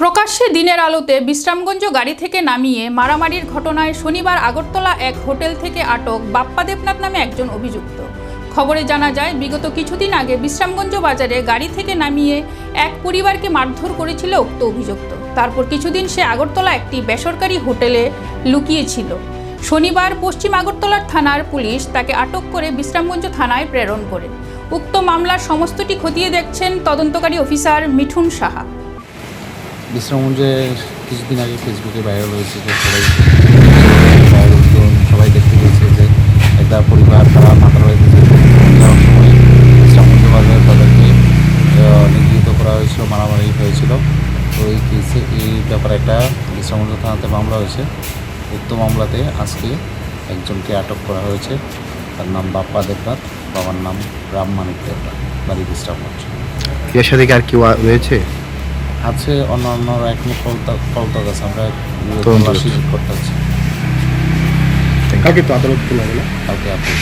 প্রকাশ্যে দিনের আলোতে বিশ্রামগঞ্জ গাড়ি থেকে নামিয়ে মারামারির ঘটনায় শনিবার আগরতলা এক হোটেল থেকে আটক বাপ্পা দেবনাথ নামে একজন অভিযুক্ত। খবরে জানা যায়, বিগত কিছুদিন আগে বিশ্রামগঞ্জ বাজারে গাড়ি থেকে নামিয়ে এক পরিবারকে মারধর করেছিল উক্ত অভিযুক্ত। তারপর কিছুদিন সে আগরতলা একটি বেসরকারি হোটেলে লুকিয়েছিল। শনিবার পশ্চিম আগরতলার থানার পুলিশ তাকে আটক করে বিশ্রামগঞ্জ থানায় প্রেরণ করে। উক্ত মামলার সমস্তটি খতিয়ে দেখছেন তদন্তকারী অফিসার মিঠুন সাহা। বিশ্রামগঞ্জে কিছুদিন আগে ফেসবুকে ভাইরাল হয়েছে যে সবাই সবাই দেখতে পেয়েছে যে একটা পরিবার তারা মাথা রয়েছে। যাওয়ার সময় তাদেরকে নিগৃহীত করা হয়েছিল, মারামারি হয়েছিল। তো এই কেসে এই ব্যাপারে একটা বিশ্রামগঞ্জ থানাতে মামলা হয়েছে। উক্ত মামলাতে আজকে একজনকে আটক করা হয়েছে। তার নাম বাপ্পা দেবনাথ, বাবার নাম রাম মানিক দেবনাথ। বাড়ি বিশ্রামগঞ্জ এর সাথে আর কেউ রয়েছে? আছে অন্য অন্য এখনও ফলতা ফলতা আছে আমরা তল্লাশি করতে আছি। কাকে তো আদালত খোলা হলো কালকে আপনি